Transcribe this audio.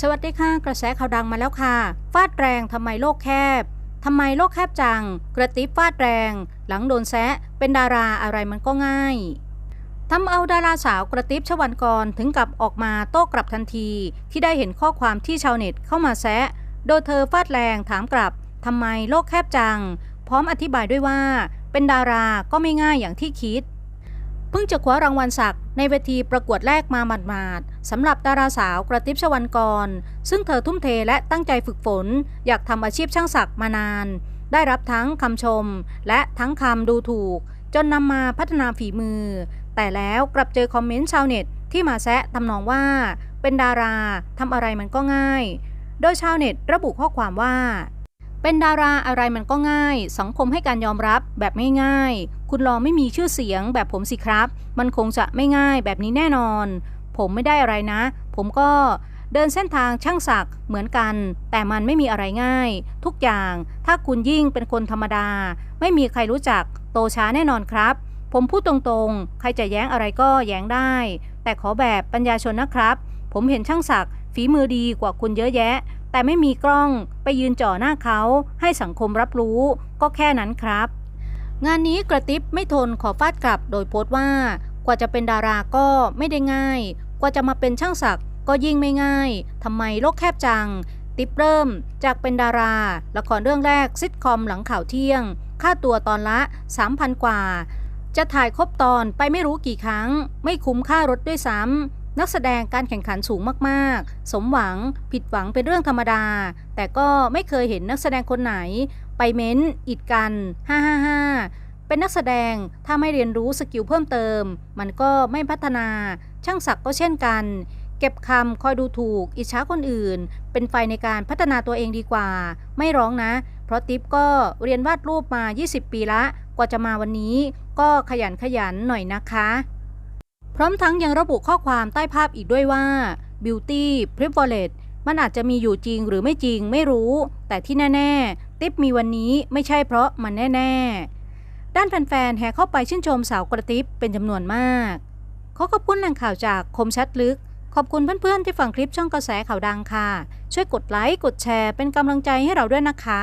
สวัสดีค่ะ กระแสข่าวดังมาแล้วค่ะ ฟาดแรงทำไมโลกแคบทำไมโลกแคบจัง กระติบฟาดแรง หลังโดนแซะ เป็นดาราอะไรมันก็ง่ายทำเอาดาราสาวกระติบชวันกรถึงกับออกมาโต้กลับทันที ที่ได้เห็นข้อความที่ชาวเน็ตเข้ามาแซะ โดยเธอฟาดแรงถามกลับทำไมโลกแคบจัง พร้อมอธิบายด้วยว่า เป็นดาราก็ไม่ง่ายอย่างที่คิด พิ่งจะคว้ารางวัลศักดิ์ในเวทีประกวดแรกมาหมาดๆสำหรับดาราสาวกระติบชวันกร ซึ่งเธอทุ่มเทและตั้งใจฝึกฝน อยากทำอาชีพช่างศักดิ์มานาน ได้รับทั้งคำชม และทั้งคำดูถูก จนนำมาพัฒนาฝีมือ แต่แล้วกลับเจอคอมเมนต์ชาวเน็ต ที่มาแซะทำนองว่า เป็นดาราทำอะไรมันก็ง่าย โดยชาวเน็ตระบุข้อความว่า เป็นดาราอะไรมันก็ง่าย สังคมให้การยอมรับแบบไม่ง่าย คุณลองไม่มีชื่อเสียงแบบผมสิครับ มันคงจะไม่ง่ายแบบนี้แน่นอน ผมไม่ได้อะไรนะ ผมก็เดินเส้นทางช่างศักดิ์เหมือนกัน แต่มันไม่มีอะไรง่าย ทุกอย่าง ถ้าคุณยิ่งเป็นคนธรรมดา ไม่มีใครรู้จัก โตช้าแน่นอนครับ ผมพูดตรงๆ ใครจะแย้งอะไรก็แย้งได้ แต่ขอแบบปัญญาชนนะครับ ผมเห็นช่างศักดิ์ฝีมือดีกว่าคุณเยอะแยะ แต่ไม่มีกล้องไปยืนจ่อหน้าเขาให้สังคมรับรู้ก็แค่นั้นครับ งานนี้กระติบไม่ทนขอฟาดกลับโดยโพสต์ว่ากว่าจะเป็นดาราก็ไม่ได้ง่าย กว่าจะมาเป็นช่างศักดิ์ก็ยิ่งไม่ง่ายทำไมโลกแคบจัง ติ๊บเริ่มจากเป็นดารา ละครเรื่องแรกซิทคอมหลังข่าวเที่ยง ค่าตัวตอนละ 3,000 กว่า จะถ่ายครบตอนไปไม่รู้กี่ครั้ง ไม่คุ้มค่ารถด้วยซ้ำ นักแสดงการแข่งขันสูงมากๆ สมหวัง ผิดหวังเป็นเรื่องธรรมดา แต่ก็ไม่เคยเห็นนักแสดงคนไหน ไปเม้นอิดกัน 555 เป็นนักแสดงถ้าไม่เรียนรู้สกิลเพิ่มเติม มันก็ไม่พัฒนา ช่างศักก์ก็เช่นกัน เก็บคำคอยดูถูก อิจฉาคนอื่น เป็นไฟในการพัฒนาตัวเองดีกว่า ไม่ร้องนะ เพราะติ๊บก็เรียนวาดรูปมา 20 ปีละ กว่าจะมาวันนี้ ก็ขยันขยันหน่อยนะคะ พร้อมทั้งยังระบุข้อความใต้ภาพอีกด้วยว่า Beauty Privilege มันอาจจะมีอยู่จริงหรือไม่จริงไม่รู้ แต่ที่แน่ ๆ ติ๊บมีวันนี้ไม่ใช่เพราะมันแน่ ๆ ด้านแฟนๆแห่เข้าไปชื่นชมสาวกระติบเป็นจำนวนมากขอขอบคุณแหล่งข่าวจากคมชัดลึก ขอบคุณเพื่อนๆที่ฟังคลิปช่องกระแสข่าวดังค่ะ ช่วยกดไลค์กดแชร์เป็นกำลังใจให้เราด้วยนะคะ